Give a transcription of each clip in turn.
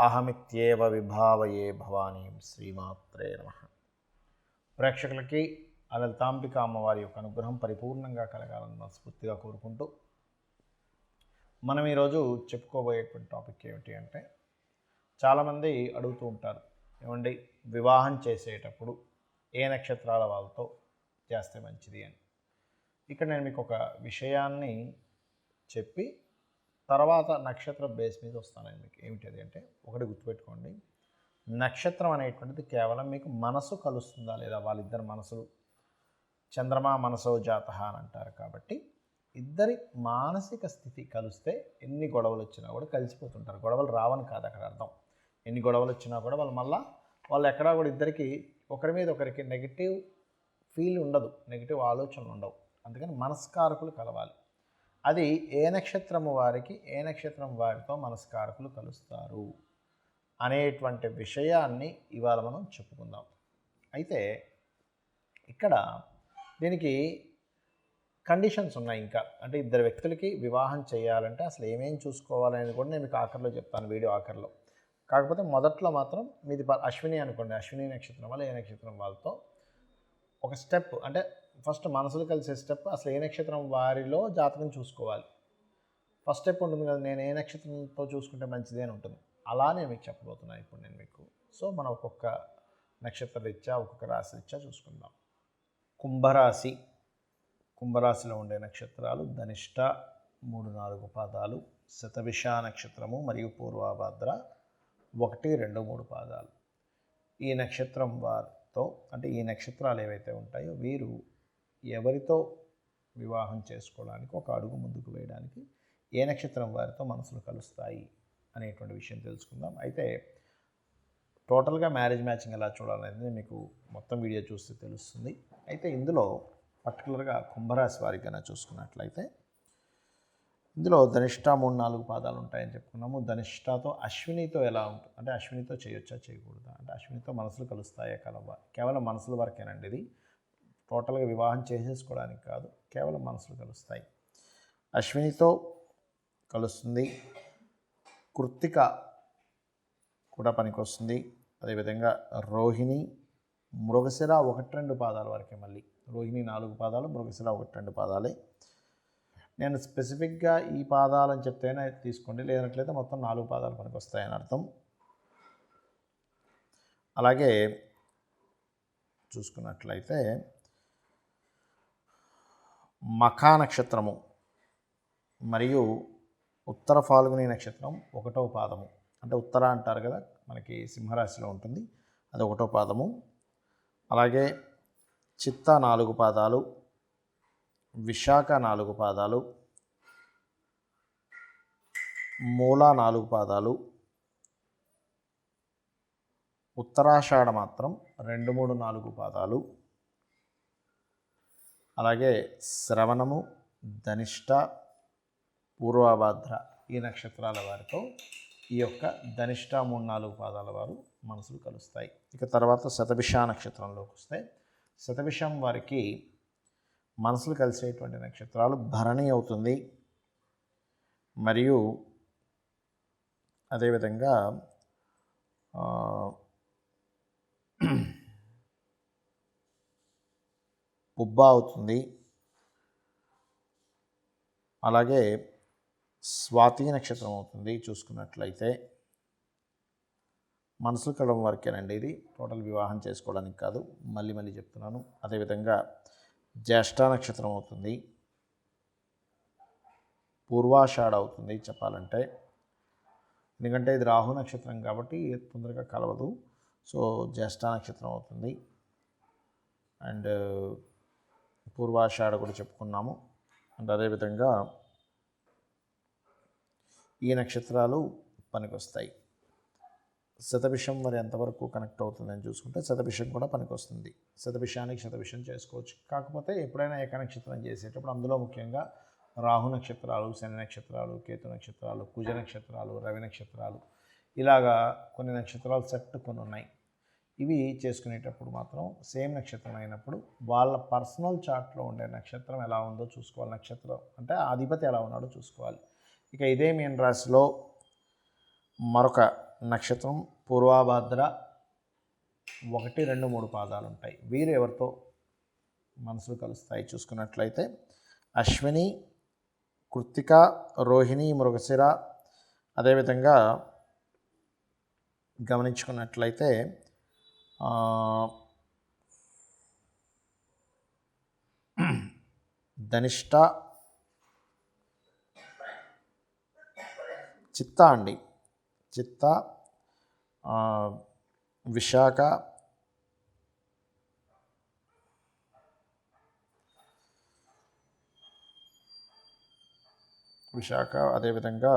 అహమిత్యేవ విభావయే భవానీం శ్రీమాత్రే నమ. ప్రేక్షకులకి ఆ అమ్మవారి యొక్క అనుగ్రహం పరిపూర్ణంగా కలగాలని మనస్ఫూర్తిగా కోరుకుంటూ మనం ఈరోజు చెప్పుకోబోయేటువంటి టాపిక్ ఏమిటి అంటే చాలామంది అడుగుతూ ఉంటారు ఏమండి వివాహం చేసేటప్పుడు ఏ నక్షత్రాల వాళ్ళతో చేస్తే మంచిది అని. ఇక్కడ నేను మీకు ఒక విషయాన్ని చెప్పి తర్వాత నక్షత్ర బేస్ మీద వస్తాను మీకు. ఏమిటి అంటే ఒకటి గుర్తుపెట్టుకోండి. నక్షత్రం అనేటువంటిది కేవలం మీకు మనసు కలుస్తుందా లేదా? వాళ్ళిద్దరు మనసులు. చంద్రమా మనసో జాత అని అంటారు కాబట్టి ఇద్దరి మానసిక స్థితి కలిస్తే ఎన్ని గొడవలు వచ్చినా కూడా కలిసిపోతుంటారు. గొడవలు రావని కాదు అక్కడ అర్థం. ఎన్ని గొడవలు వచ్చినా కూడా వాళ్ళు మళ్ళా వాళ్ళు ఎక్కడా కూడా ఇద్దరికి ఒకరి మీద ఒకరికి నెగిటివ్ ఫీల్ ఉండదు. నెగిటివ్ ఆలోచనలు ఉండవు. అందుకని మనస్కారకులు కలవాలి. అది ఏ నక్షత్రము వారికి ఏ నక్షత్రం వారితో మనస్కారకులు కలుస్తారు అనేటువంటి విషయాన్ని ఇవాళ మనం చెప్పుకుందాం. అయితే ఇక్కడ దీనికి కండిషన్స్ ఉన్నాయి ఇంకా. అంటే ఇద్దరు వ్యక్తులకి వివాహం చేయాలంటే అసలు ఏమేం చూసుకోవాలనేది కూడా నేను మీకు ఆఖరిలో చెప్తాను వీడియో ఆఖరిలో. కాకపోతే మొదట్లో మాత్రం మీది అశ్విని అనుకోండి. అశ్విని నక్షత్రం వల్ల ఏ నక్షత్రం వాళ్ళతో ఒక స్టెప్ అంటే ఫస్ట్ మనసులు కలిసే స్టెప్ అసలు ఏ నక్షత్రం వారిలో జాతకం చూసుకోవాలి. ఫస్ట్ స్టెప్ ఉంటుంది కదా నేను ఏ నక్షత్రంతో చూసుకుంటే మంచిది అని ఉంటుంది. అలా నేను మీకు చెప్పబోతున్నాను ఇప్పుడు నేను మీకు. సో మనం ఒక్కొక్క నక్షత్ర రీత్యా ఒక్కొక్క రాశి రీత్యా చూసుకుందాం. కుంభరాశి కుంభరాశిలో ఉండే నక్షత్రాలు ధనిష్ట మూడు నాలుగు పాదాలు శతవిష నక్షత్రము మరియు పూర్వాభాద్ర ఒకటి రెండు మూడు పాదాలు. ఈ నక్షత్రం వారితో అంటే ఈ నక్షత్రాలు ఏవైతే ఉంటాయో వీరు ఎవరితో వివాహం చేసుకోవడానికి ఒక అడుగు ముందుకు వేయడానికి ఏ నక్షత్రం వారితో మనసులు కలుస్తాయి అనేటువంటి విషయం తెలుసుకుందాం. అయితే టోటల్గా మ్యారేజ్ మ్యాచింగ్ ఎలా చూడాలనేది మీకు మొత్తం వీడియో చూస్తే తెలుస్తుంది. అయితే ఇందులో పర్టికులర్గా కుంభరాశి వారికి కనుక చూసుకున్నట్లయితే ఇందులో ధనిష్ట మూడు నాలుగు పాదాలు ఉంటాయని చెప్పుకున్నాము. ధనిష్టతో అశ్వినితో ఎలా ఉంటుంది అంటే అశ్వినితో చేయొచ్చా చేయకూడదా? అంటే అశ్వినితో మనసులు కలుస్తాయా కలవా? కేవలం మనసుల వరకేనండి ఇది. టోటల్గా వివాహం చేసేసుకోవడానికి కాదు కేవలం మనసులు కలుస్తాయి. అశ్వినితో కలుస్తుంది కృత్తిక కూడా పనికొస్తుంది. అదేవిధంగా రోహిణి మృగశిర ఒకటి రెండు పాదాల వరకే మళ్ళీ. రోహిణి నాలుగు పాదాలు మృగశిర ఒకటి రెండు పాదాలే. నేను స్పెసిఫిక్గా ఈ పాదాలని చెప్తేనే తీసుకోండి లేనట్లయితే మొత్తం నాలుగు పాదాలు పనికొస్తాయని అర్థం. అలాగే చూసుకున్నట్లయితే నక్షత్రము మరియు ఉత్తర ఫాల్గుని నక్షత్రం ఒకటో పాదము. అంటే ఉత్తర అంటారు కదా మనకి సింహరాశిలో ఉంటుంది అది ఒకటో పాదము. అలాగే చిత్త నాలుగు పాదాలు విశాఖ నాలుగు పాదాలు మూల నాలుగు పాదాలు ఉత్తరాషాఢ మాత్రం రెండు మూడు నాలుగు పాదాలు. అలాగే శ్రవణము ధనిష్ట పూర్వభాద్ర ఈ నక్షత్రాల వారితో ఈ యొక్క ధనిష్ట మూడు నాలుగు పాదాల వారు మనసులు కలుస్తాయి. ఇక తర్వాత శతభిష నక్షత్రంలోకి వస్తే శతభిషం వారికి మనసులు కలిసేటువంటి నక్షత్రాలు భరణి అవుతుంది. మరియు అదేవిధంగా ఆ, అవుతుంది. అలాగే స్వాతి నక్షత్రం అవుతుంది చూసుకున్నట్లయితే. మనసులు కలడం వరకేనండి ఇది. టోటల్ వివాహం చేసుకోవడానికి కాదు. మళ్ళీ మళ్ళీ చెప్తున్నాను. అదేవిధంగా జ్యేష్ఠ నక్షత్రం అవుతుంది. పూర్వాషాఢ అవుతుంది చెప్పాలంటే. ఎందుకంటే ఇది రాహు నక్షత్రం కాబట్టి తొందరగా కలవదు. సో జ్యేష్ఠ నక్షత్రం అవుతుంది. అండ్ పూర్వాషాఢ కూడా చెప్పుకున్నాము. అండ్ అదేవిధంగా ఈ నక్షత్రాలు పనికొస్తాయి. శతభిషం మరి ఎంతవరకు కనెక్ట్ అవుతుందని చూసుకుంటే శతభిషం కూడా పనికొస్తుంది. శతభిషానికి శతభిషం చేసుకోవచ్చు. కాకపోతే ఎప్పుడైనా ఏక నక్షత్రం చేసేటప్పుడు అందులో ముఖ్యంగా రాహు నక్షత్రాలు శని నక్షత్రాలు కేతు నక్షత్రాలు కుజ నక్షత్రాలు రవి నక్షత్రాలు ఇలాగా కొన్ని నక్షత్రాలు సెట్ కొన్ని ఉన్నాయి. ఇవి చేసుకునేటప్పుడు మాత్రం సేమ్ నక్షత్రం అయినప్పుడు వాళ్ళ పర్సనల్ చార్ట్లో ఉండే నక్షత్రం ఎలా ఉందో చూసుకోవాలి. నక్షత్రం అంటే అధిపతి ఎలా ఉన్నాడో చూసుకోవాలి. ఇక ఇదే మీన రాశిలో మరొక నక్షత్రం పూర్వాభాద్ర ఒకటి రెండు మూడు పాదాలు ఉంటాయి. వీరు ఎవరితో మనసులు కలుస్తాయి చూసుకున్నట్లయితే? అశ్విని కృత్తిక రోహిణి మృగశిర. అదేవిధంగా గమనించుకున్నట్లయితే ధనిష్ట చిత్త అండి. చిత్త విశాఖ విశాఖ అదేవిధంగా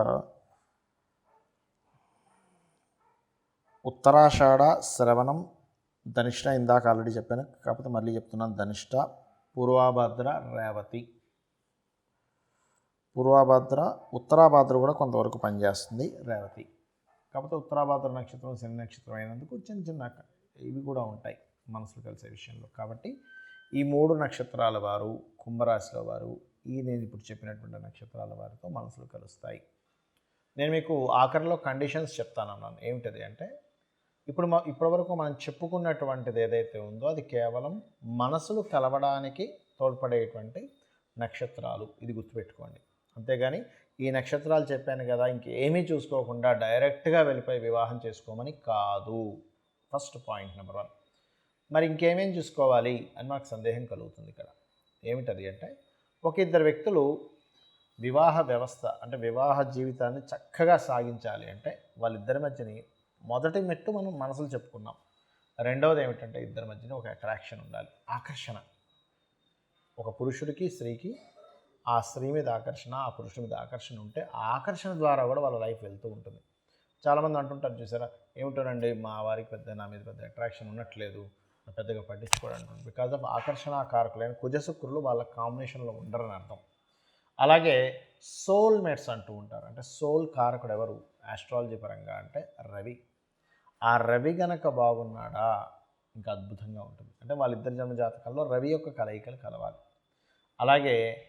ఉత్తరాషాఢ శ్రవణం ధనిష్ట ఇందాక ఆల్రెడీ చెప్పాను. కాకపోతే మళ్ళీ చెప్తున్నాను. ధనిష్ట పూర్వాభద్ర రేవతి. పూర్వాభద్ర ఉత్తరాభద్ర కూడా కొంతవరకు పనిచేస్తుంది. రేవతి. కాకపోతే ఉత్తరాభద్ర నక్షత్రం శని నక్షత్రం అయినందుకు చిన్న చిన్న ఇవి కూడా ఉంటాయి మనసులు కలిసే విషయంలో. కాబట్టి ఈ మూడు నక్షత్రాల వారు కుంభరాశిలో వారు ఈ నేను ఇప్పుడు చెప్పినటువంటి నక్షత్రాల వారితో మనసులు కలుస్తాయి. నేను మీకు ఆఖరిలో కండిషన్స్ చెప్తానన్నాను ఏమిటది అంటే ఇప్పుడు మా ఇప్పటివరకు మనం చెప్పుకున్నటువంటిది ఏదైతే ఉందో అది కేవలం మనసులు కలవడానికి తోడ్పడేటువంటి నక్షత్రాలు. ఇది గుర్తుపెట్టుకోండి. అంతేగాని ఈ నక్షత్రాలు చెప్పాను కదా ఇంకేమీ చూసుకోకుండా డైరెక్ట్గా వెళ్ళిపోయి వివాహం చేసుకోమని కాదు. First point number one. మరి ఇంకేమేం చూసుకోవాలి అని మాకు సందేహం కలుగుతుంది ఇక్కడ. ఏమిటది అంటే ఒక ఇద్దరు వ్యక్తులు వివాహ వ్యవస్థ అంటే వివాహ జీవితాన్ని చక్కగా సాగించాలి అంటే వాళ్ళిద్దరి మధ్యని మొదటి మెట్టు మనం మనసులు చెప్పుకున్నాం. రెండవది ఏమిటంటే ఇద్దరి మధ్యన ఒక అట్రాక్షన్ ఉండాలి. ఆకర్షణ. ఒక పురుషుడికి స్త్రీకి ఆ స్త్రీ మీద ఆకర్షణ ఆ పురుషుడి మీద ఆకర్షణ ఉంటే ఆ ఆకర్షణ ద్వారా కూడా వాళ్ళ లైఫ్ వెళ్తూ ఉంటుంది. చాలామంది అంటుంటారు చూసారా ఏమిటోనండి మా వారికి పెద్ద నా మీద పెద్ద అట్రాక్షన్ ఉండట్లేదు పెద్దగా పట్టించుకోవడం బికాజ్ ఆఫ్ ఆకర్షణ కారకులైన కుజశుక్రులు వాళ్ళ కాంబినేషన్లో ఉండరని అర్థం. అలాగే సోల్ మేట్స్ అంటూ ఉంటారు. అంటే సోల్ కారకుడు ఎవరు? ఆస్ట్రాలజీ పరంగా అంటే రవి. ఆ రవి గనక బాగున్నాడా? ఇంకా అద్భుతంగా ఉంటుంది. అంటే వాళ్ళిద్దరి జన్మ జాతకాల్లో రవి యొక్క కలయికలు కలవాలి. అలాగే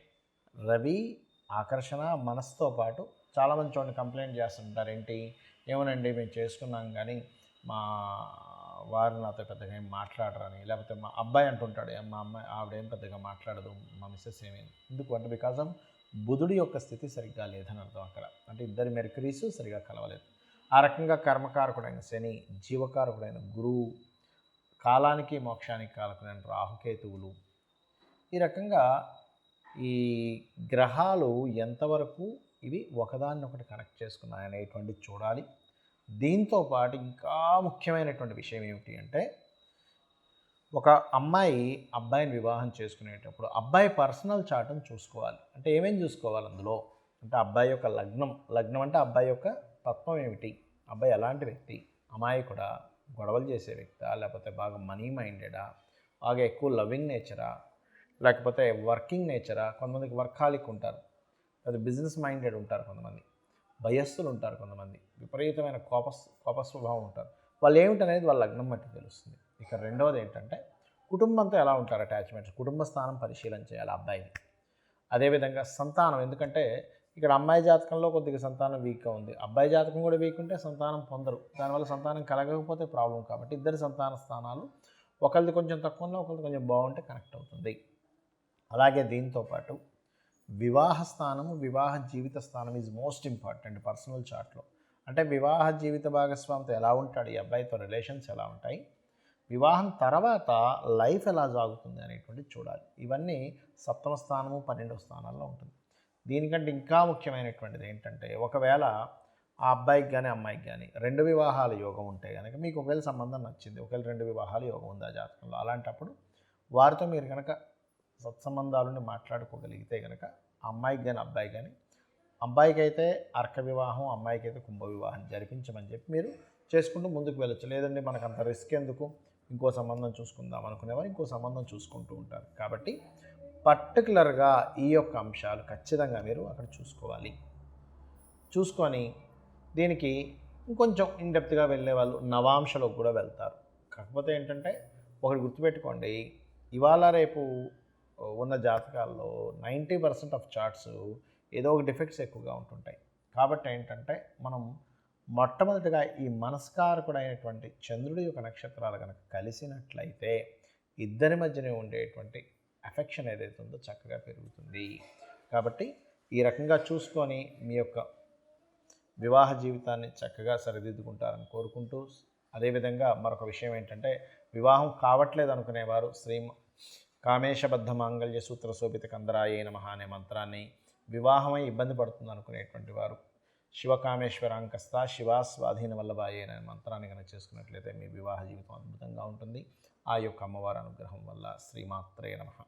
రవి ఆకర్షణ మనసుతో పాటు చాలామంది చూడండి కంప్లైంట్ చేస్తుంటారు. ఏంటి? ఏమనండి మేము చేసుకున్నాం కానీ మా వారు నాతో పెద్దగా ఏం మాట్లాడరని లేకపోతే మా అబ్బాయి అంటుంటాడు మా అమ్మాయి ఆవిడేం పెద్దగా మాట్లాడదు మా మిస్సెస్ ఏమీ? ఎందుకు? అంటే బికాజ్ ఆఫ్ బుధుడి యొక్క స్థితి సరిగ్గా లేదని అర్థం అక్కడ. అంటే ఇద్దరి మెర్కరీస్ సరిగా కలవలేదు. ఆ రకంగా కర్మకారకుడైన శని జీవకారకుడైన గురువు కాలానికి మోక్షానికి కారకుడైన రాహుకేతువులు. ఈ రకంగా ఈ గ్రహాలు ఎంతవరకు ఇవి ఒకదాన్నొకటి కనెక్ట్ చేసుకున్నాయనేటువంటి చూడాలి. దీంతో పాటు ఇంకా ముఖ్యమైనటువంటి విషయం ఏమిటి అంటే ఒక అమ్మాయి అబ్బాయిని వివాహం చేసుకునేటప్పుడు అబ్బాయి పర్సనల్ చార్ట్ని చూసుకోవాలి. అంటే ఏమేమి చూసుకోవాలి అందులో? అంటే అబ్బాయి యొక్క లగ్నం లగ్నం అంటే అబ్బాయి యొక్క తత్వం ఏమిటి? అబ్బాయి ఎలాంటి వ్యక్తి? అమ్మాయి కూడా గొడవలు చేసే వ్యక్తా? లేకపోతే బాగా మనీ మైండెడా? బాగా ఎక్కువ లవింగ్ నేచరా? లేకపోతే వర్కింగ్ నేచరా? కొంతమందికి వర్కాలిక్ ఉంటారు. లేదా బిజినెస్ మైండెడ్ ఉంటారు కొంతమంది. భయస్థులు ఉంటారు కొంతమంది. విపరీతమైన కోప కోప స్వభావం ఉంటారు. వాళ్ళు ఏమిటనేది వాళ్ళ లగ్నం బట్టి తెలుస్తుంది. ఇక రెండవది ఏంటంటే కుటుంబంతో ఎలా ఉంటారు అటాచ్మెంట్స్? కుటుంబ స్థానం పరిశీలన చేయాలి అబ్బాయిని. అదేవిధంగా సంతానం. ఎందుకంటే ఇక్కడ అమ్మాయి జాతకంలో కొద్దిగా సంతానం వీక్గా ఉంది. అబ్బాయి జాతకం కూడా వీక్ ఉంటే సంతానం పొందరు. దానివల్ల సంతానం కలగకపోతే ప్రాబ్లం కాబట్టి ఇద్దరి సంతాన స్థానాలు ఒకరిది కొంచెం తక్కువ ఉన్నా ఒకరిది కొంచెం బాగుంటే కనెక్ట్ అవుతుంది. అలాగే దీంతో పాటు వివాహ స్థానము వివాహ జీవిత స్థానం ఈజ్ మోస్ట్ ఇంపార్టెంట్ పర్సనల్ చార్ట్లో అంటే వివాహ జీవిత భాగస్వామితో ఎలా ఉంటాడు? ఈ అబ్బాయితో రిలేషన్స్ ఎలా ఉంటాయి? వివాహం తర్వాత లైఫ్ ఎలా సాగుతుంది అనేటువంటి చూడాలి. ఇవన్నీ సప్తమ స్థానము పన్నెండవ స్థానాల్లో ఉంటుంది. దీనికంటే ఇంకా ముఖ్యమైనటువంటిది ఏంటంటే ఒకవేళ ఆ అబ్బాయికి కానీ అమ్మాయికి కానీ రెండు వివాహాల యోగం ఉంటే కనుక మీకు ఒకవేళ సంబంధం నచ్చింది ఒకవేళ రెండు వివాహాల యోగం ఉంది ఆ జాతకంలో? అలాంటప్పుడు వారితో మీరు కనుక సత్సంబంధాలని మాట్లాడుకోగలిగితే కనుక అమ్మాయికి కానీ అబ్బాయి కానీ అబ్బాయికి అయితే అర్క వివాహం అమ్మాయికి అయితే కుంభ వివాహం జరిపించమని చెప్పి మీరు చేసుకుంటూ ముందుకు వెళ్ళచ్చు. లేదంటే మనకు అంత రిస్క్ ఎందుకు? ఇంకో సంబంధం చూసుకుందాం అనుకునేవారు ఇంకో సంబంధం చూసుకుంటూ ఉంటారు. కాబట్టి పర్టికులర్గా ఈ యొక్క అంశాలు ఖచ్చితంగా మీరు అక్కడ చూసుకోవాలి. చూసుకొని దీనికి ఇంకొంచెం ఇన్డెప్త్గా వెళ్ళే వాళ్ళు నవాంశలో కూడా వెళ్తారు. కాకపోతే ఏంటంటే ఒకటి గుర్తుపెట్టుకోండి ఇవాళ రేపు ఉన్న జాతకాల్లో నైంటీ పర్సెంట్ ఆఫ్ చార్ట్స్ ఏదో ఒక డిఫెక్ట్స్ ఎక్కువగా ఉంటుంటాయి. కాబట్టి ఏంటంటే మనం మొట్టమొదటిగా ఈ మనస్కారకుడైనటువంటి చంద్రుడి యొక్క నక్షత్రాలు కనుక కలిసినట్లయితే ఇద్దరి మధ్యనే ఉండేటువంటి ఎఫెక్షన్ ఏదైతే ఉందో చక్కగా పెరుగుతుంది. కాబట్టి ఈ రకంగా చూసుకొని మీ యొక్క వివాహ జీవితాన్ని చక్కగా సరిదిద్దుకుంటారని కోరుకుంటూ అదేవిధంగా మరొక విషయం ఏంటంటే వివాహం కావట్లేదు అనుకునేవారు శ్రీ కామేశబద్ధ మాంగళ్య సూత్ర శోభిత కందరాయ మహా అనే మంత్రాన్ని వివాహమై ఇబ్బంది పడుతుంది అనుకునేటువంటి వారు శివకామేశ్వరాంకస్త శివా స్వాధీన వల్లభాయే అనే మంత్రాన్ని కనుక చేసుకున్నట్లయితే మీ వివాహ జీవితం అద్భుతంగా ఉంటుంది. ఆ యొక్క అమ్మవారి అనుగ్రహం వల్ల శ్రీమాత్రే నమ.